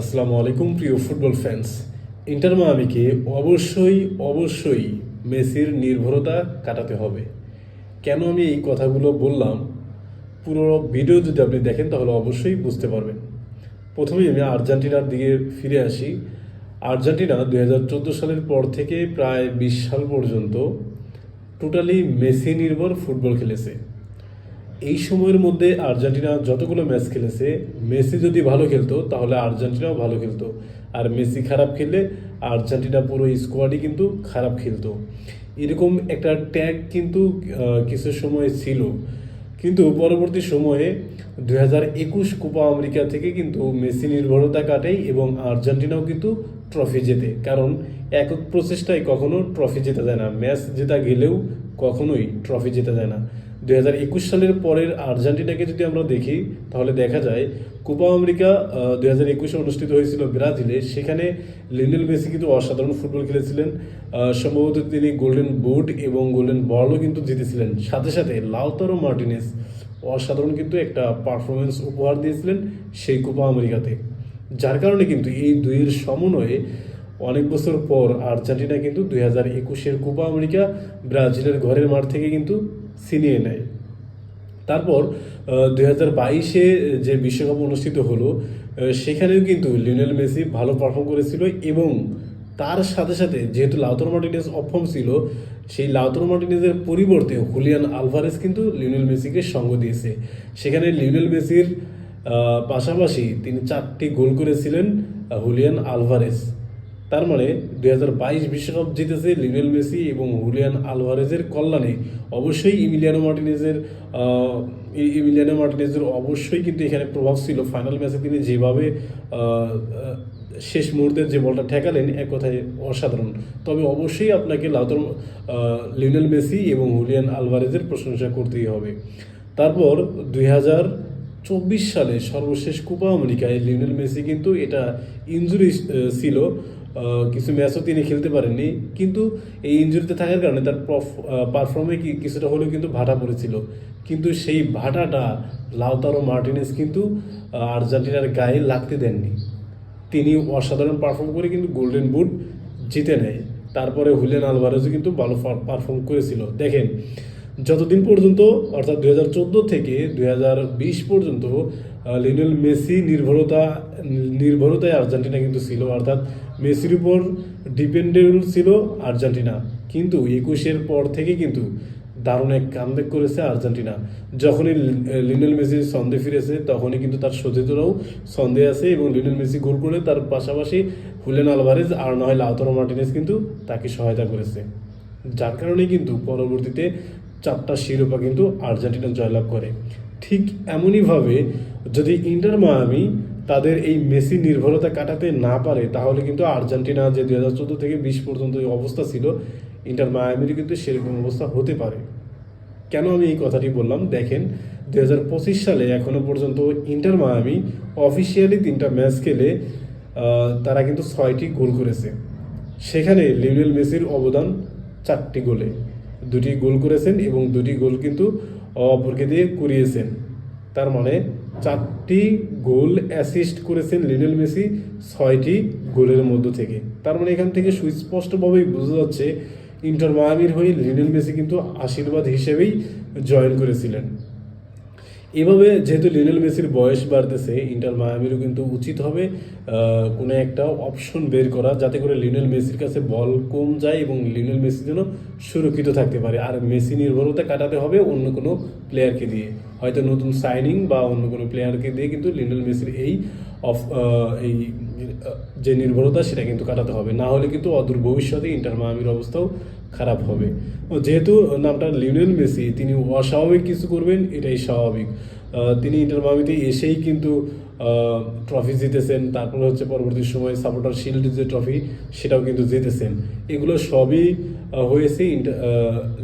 আসসালামু আলাইকুম, প্রিয় ফুটবল ফ্যান্স ইন্টার মায়ামিকে অবশ্যই অবশ্যই মেসির নির্ভরতা কাটাতে হবে। কেন আমি এই কথাগুলো বললাম? পুরো ভিডিও যদি আপনি দেখেন, তাহলে অবশ্যই বুঝতে পারবেন। প্রথমেই আমি আর্জেন্টিনার দিকে ফিরে আসি। আর্জেন্টিনা দু হাজার চোদ্দ সালের পর থেকে প্রায় বিশ সাল পর্যন্ত টোটালি মেসি নির্ভর ফুটবল খেলেছে। এই সময়ের মধ্যে আর্জেন্টিনা যতগুলো ম্যাচ খেলেছে, মেসি যদি ভালো খেলতো, তাহলে আর্জেন্টিনাও ভালো খেলতো। আর মেসি খারাপ খেললে আর্জেন্টিনা পুরো স্কোয়াডই কিন্তু খারাপ খেলতো। এরকম একটা ট্যাগ কিন্তু কিছু সময় ছিল। কিন্তু পরবর্তী সময়ে হাজার একুশ কোপা আমেরিকা থেকে কিন্তু মেসি নির্ভরতা কাটে এবং আর্জেন্টিনাও কিন্তু ট্রফি জেতে। কারণ একক প্রচেষ্টায় কখনো ট্রফি জেতা যায় না। ম্যাচ জেতা গেলেও কখনোই ট্রফি জেতা যায় না। দুই হাজার একুশ সালের পরের আর্জেন্টিনাকে যদি আমরা দেখি, তাহলে দেখা যায় কোপা আমেরিকা দু হাজার একুশে অনুষ্ঠিত হয়েছিল ব্রাজিলে। সেখানে লিওনেল মেসি কিন্তু অসাধারণ ফুটবল খেলেছিলেন। সম্ভবত তিনি গোল্ডেন বুট এবং গোল্ডেন বলও কিন্তু জিতেছিলেন। সাথে সাথে লাউতারো মার্টিনেস অসাধারণ কিন্তু একটা পারফরমেন্স উপহার দিয়েছিলেন সেই কোপা আমেরিকাতে। যার কারণে কিন্তু এই দুইয়ের সমন্বয়ে অনেক বছর পর আর্জেন্টিনা কিন্তু দুই হাজার একুশের কোপা আমেরিকা ব্রাজিলের ঘরের মাঠ থেকে কিন্তু ছিনিয়ে নেয়। তারপর দুই হাজার বাইশে যে বিশ্বকাপ অনুষ্ঠিত হলো সেখানেও কিন্তু লিওনেল মেসি ভালো পারফর্ম করেছিল এবং তার সাথে সাথে যেহেতু লাউতর মার্টিনেজ অক্ষম ছিল, সেই লাউতর মার্টিনেজের পরিবর্তে হুলিয়ান আলভারেজ কিন্তু লিওনেল মেসিকে সঙ্গ দিয়েছে। সেখানে লিওনেল মেসির পাশাপাশি তিনি চারটি গোল করেছিলেন হুলিয়ান আলভারেজ তার মানে দুই হাজার বাইশ বিশ্বকাপ জিতেছে লিওনেল মেসি এবং হুলিয়ান আলভারেজের কল্যাণে। অবশ্যই ইমিলিয়ানো মার্টিনেজের ইমিলিয়ানো মার্টিনেজের অবশ্যই কিন্তু এখানে প্রভাব ছিল। ফাইনাল ম্যাচে তিনি যেভাবে শেষ মুহূর্তে যে বলটা ঠেকালেন, এক কথায় অসাধারণ। তবে অবশ্যই আপনাকে লাউতর লিওনেল মেসি এবং হুলিয়ান আলভারেজের প্রশংসা করতেই হবে। তারপর দুই হাজার চব্বিশ সালে সর্বশেষ কোপা আমেরিকায় লিওনেল মেসি কিন্তু এটা ইঞ্জুরি ছিল। কিছু ম্যাচও তিনি খেলতে পারেননি। কিন্তু এই ইঞ্জুরিতে থাকার কারণে তার পারফর্মে কিছুটা হলেও কিন্তু ভাটা পড়েছিল। কিন্তু সেই ভাটাটা লাউতারো মার্টিনেস কিন্তু আর্জেন্টিনার গায়ে লাগতে দেননি। তিনি অসাধারণ পারফর্ম করে কিন্তু গোল্ডেন বুট জিতে নেয়। তারপরে হুলিয়ান আলভারেজও কিন্তু ভালো পারফর্ম করেছিল। দেখেন, যতদিন পর্যন্ত, অর্থাৎ দুই হাজার চোদ্দ থেকে দুই হাজার বিশ পর্যন্ত লিওনেল মেসি নির্ভরতা, নির্ভরতায় আর্জেন্টিনা কিন্তু ছিল, অর্থাৎ মেসির উপর ডিপেন্ডেবল ছিল আর্জেন্টিনা। কিন্তু একুশের পর থেকে কিন্তু দারুণ এক কামব্যাক করেছে আর্জেন্টিনা। যখনই লিওনেল মেসি সন্দেহ ফিরেছে, তখনই কিন্তু তার সতীতরাও সন্দেহ আছে এবং লিওনেল মেসি গোল করে তার পাশাপাশি হুলেন আলভারেজ আর নয়, লাউতারো মার্টিনেস কিন্তু তাকে সহায়তা করেছে। যার কারণে কিন্তু পরবর্তীতে চারটা শিরোপা কিন্তু আর্জেন্টিনা জয়লাভ করে। ঠিক এমনইভাবে যদি ইন্টার মায়ামি তাদের এই মেসি নির্ভরতা কাটাতে না পারে, তাহলে কিন্তু আর্জেন্টিনা যে দুই হাজার চোদ্দ থেকে বিশ পর্যন্ত অবস্থা ছিল, ইন্টার মায়ামির কিন্তু সেরকম অবস্থা হতে পারে। কেন আমি এই কথাটি বললাম? দেখেন দু হাজার পঁচিশ সালে এখনও পর্যন্ত ইন্টার মায়ামি অফিসিয়ালি তিনটা ম্যাচ খেলে তারা কিন্তু ছয়টি গোল করেছে। সেখানে লিওনেল মেসির অবদান চারটি গোলে। দুটি গোল করেছেন এবং দুটি গোল কিন্তু অপরকে দিয়ে করিয়েছেন তার মানে চারটি গোল অ্যাসিস্ট করেছেন লিওনেল মেসি, ছয়টি গোলের মধ্য থেকে। তার মানে এখান থেকে সুস্পষ্টভাবেই বোঝা যাচ্ছে, ইন্টার মায়ামির হয়ে লিওনেল মেসি কিন্তু আশীর্বাদ হিসেবেই জয়েন করেছিলেন। এভাবে যেহেতু লিওনেল মেসির বয়স বাড়তেছে, ইন্টার মায়ামিরও কিন্তু উচিত হবে কোনো একটা অপশন বের করা যাতে করে লিওনেল মেসির কাছে বল কম যায় এবং লিওনেল মেসি যেন সুরক্ষিত থাকতে পারে। আর মেসি নির্ভরতা কাটাতে হবে অন্য কোনো প্লেয়ারকে দিয়ে। হয়তো নতুন সাইনিং বা অন্য কোনো প্লেয়ারকে দিয়ে কিন্তু লিওনেল মেসির এই অফ এই যে নির্ভরতা সেটা কিন্তু কাটাতে হবে। না হলে কিন্তু অদূর ভবিষ্যতে ইন্টার মায়ামির অবস্থাও খারাপ হবে। যেহেতু নামটা লিওনেল মেসি, তিনি অস্বাভাবিক কিছু করবেন, এটাই স্বাভাবিক। তিনি ইন্টার মায়ামিতে এসেই কিন্তু ট্রফি জিতেছেন, তারপর হচ্ছে পরবর্তী সময়ে সাপোর্টার শিল্ড যে ট্রফি সেটাও কিন্তু জিতেছেন। এগুলো সবই হয়েছে ইন্টার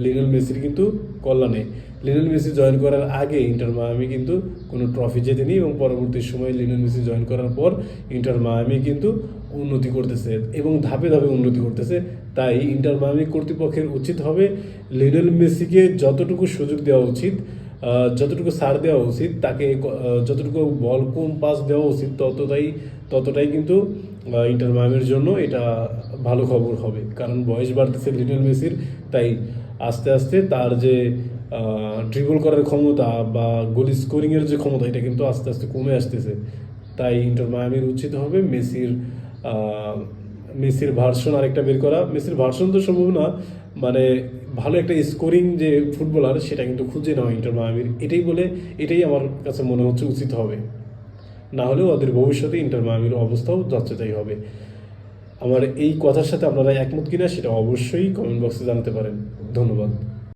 লিওনেল মেসির কিন্তু কল্যাণে। লিওনেল মেসি জয়েন করার আগে ইন্টার মায়ামি কিন্তু কোনো ট্রফি জেতেনি এবং পরবর্তী সময়ে লিওনেল মেসি জয়েন করার পর ইন্টার মায়ামি কিন্তু উন্নতি করতেছে এবং ধাপে ধাপে উন্নতি করতেছে। তাই ইন্টার মায়ামি কর্তৃপক্ষের উচিত হবে লিওনেল মেসিকে যতটুকু সুযোগ দেওয়া উচিত যতটুকু সার দেওয়া উচিত, তাকে যতটুকু বল, কম পাস দেওয়া উচিত, ততটাই ততটাই কিন্তু ইন্টার মায়ামির জন্য এটা ভালো খবর হবে। কারণ বয়স বাড়তেছে লিটল মেসির, তাই আস্তে আস্তে তার যে ড্রিবল করার ক্ষমতা বা গোল স্কোরিংয়ের যে ক্ষমতা, এটা কিন্তু আস্তে আস্তে কমে আসতেছে। তাই ইন্টার মায়ামির উচিত হবে মেসির মেসির ভার্সন আরেকটা বের করা। মেসির ভার্সন তো সম্ভব না মানে ভালো একটা স্কোরিং যে ফুটবলার সেটা কিন্তু খুঁজে নেওয়া ইন্টার মায়ামির এটাই বলে, এটাই আমার কাছে মনে হচ্ছে উচিত হবে। না হলেও ওদের ভবিষ্যতে ইন্টার মায়ামির অবস্থাও যাচ্ছে তাই হবে। আমার এই কথার সাথে আপনারা একমত কিনা, সেটা অবশ্যই কমেন্ট বক্সে জানাতে পারেন। ধন্যবাদ।